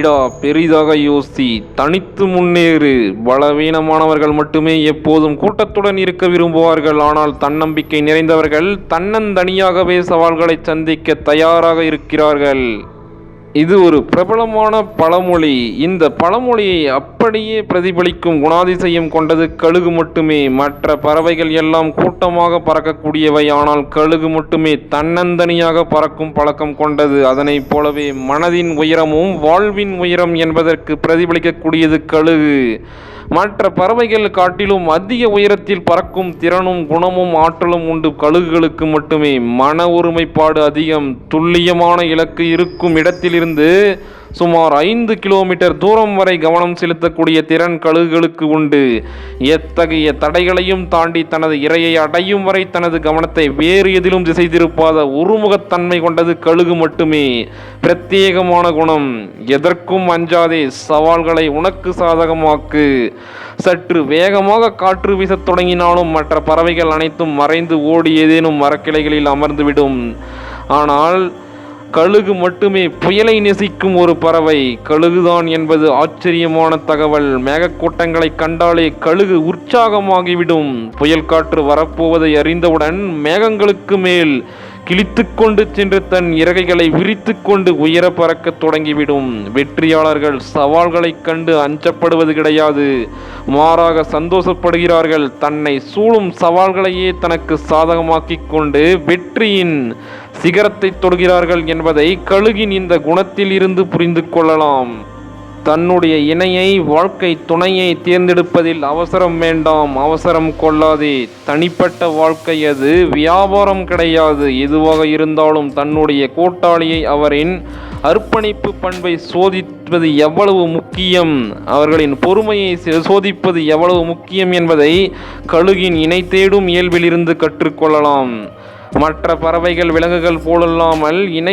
இடா பெரிதாக யோசி. தனித்து முன்னேறு. பலவீனமானவர்கள் மட்டுமே எப்போதும் கூட்டத்துடன் இருக்க விரும்புவார்கள். ஆனால் தன்னம்பிக்கை நிறைந்தவர்கள் தன்னந்தனியாகவே சவால்களை சந்திக்க தயாராக இருக்கிறார்கள். இது ஒரு பிரபலமான பழமொழி. இந்த பழமொழியை அப்படியே பிரதிபலிக்கும் குணாதிசயம் கொண்டது கழுகு மட்டுமே. மற்ற பறவைகள் எல்லாம் கூட்டமாக பறக்கக்கூடியவை ஆனால் கழுகு மட்டுமே தன்னந்தனியாக பறக்கும் பழக்கம் கொண்டது. அதனைப் போலவே மனதின் உயரமும் வாழ்வின் உயரம் என்பதற்கு பிரதிபலிக்கக்கூடியது கழுகு. மற்ற பறவைகள் காட்டிலும் அதிக உயரத்தில் பறக்கும் திறனும் குணமும் ஆற்றலும் உண்டு. கழுகுகளுக்கு மட்டுமே மன ஒருமைப்பாடு அதிகம். துல்லியமான இலக்கு இருக்கும் இடத்திலிருந்து சுமார் ஐந்து கிலோமீட்டர் தூரம் வரை கவனம் செலுத்தக்கூடிய திறன் கழுகுகளுக்கு உண்டு. எத்தகைய தடைகளையும் தாண்டி தனது இரையை அடையும் வரை தனது கவனத்தை வேறு எதிலும் திசை திருப்பாத ஒருமுகத்தன்மை கொண்டது கழுகு மட்டுமே. பிரத்யேகமான குணம். எதற்கும் அஞ்சாதே சவால்களை உனக்கு சாதகமாக்கு. சற்று வேகமாக காற்று வீசத் தொடங்கினாலும் மற்ற பறவைகள் அனைத்தும் மறைந்து ஓடி ஏதேனும் மரக்கிளைகளில் அமர்ந்துவிடும். ஆனால் கழுகு மட்டுமே புயலை நெசிக்கும் ஒரு பறவை. கழுகுதான் என்பது ஆச்சரியமான தகவல். மேகக்கூட்டங்களை கண்டாலே கழுகு உற்சாகமாகிவிடும். புயல் காற்று வரப்போவதை அறிந்தவுடன் மேகங்களுக்கு மேல் கிழித்துக்கொண்டு சென்று தன் இறகைகளை விரித்துக்கொண்டு உயர பறக்கத் தொடங்கிவிடும். வெற்றியாளர்கள் சவால்களைக் கண்டு அஞ்சப்படுவது கிடையாது. மாறாக சந்தோஷப்படுகிறார்கள். தன்னை சூழும் சவால்களையே தனக்கு சாதகமாக்கிக் கொண்டு வெற்றியின் சிகரத்தை தொடுகிறார்கள் என்பதை கழுகின் இந்த குணத்தில் இருந்து புரிந்து கொள்ளலாம். தன்னுடைய இணையை வாழ்க்கை துணையை தேர்ந்தெடுப்பதில் அவசரம் வேண்டாம் அவசரம் கொள்ளாதே. தனிப்பட்ட வாழ்க்கை அது வியாபாரம் கிடையாது. எதுவாக இருந்தாலும் தன்னுடைய கூட்டாளியை அவரின் அர்ப்பணிப்பு பண்பை சோதிப்பது எவ்வளவு முக்கியம்? அவர்களின் பொறுமையை சோதிப்பது எவ்வளவு முக்கியம் என்பதை கழுகின் இணை தேடும் இயல்பிலிருந்து கற்றுக்கொள்ளலாம். மற்ற பறவைகள் விலங்குகள் போலல்லாமல் இணை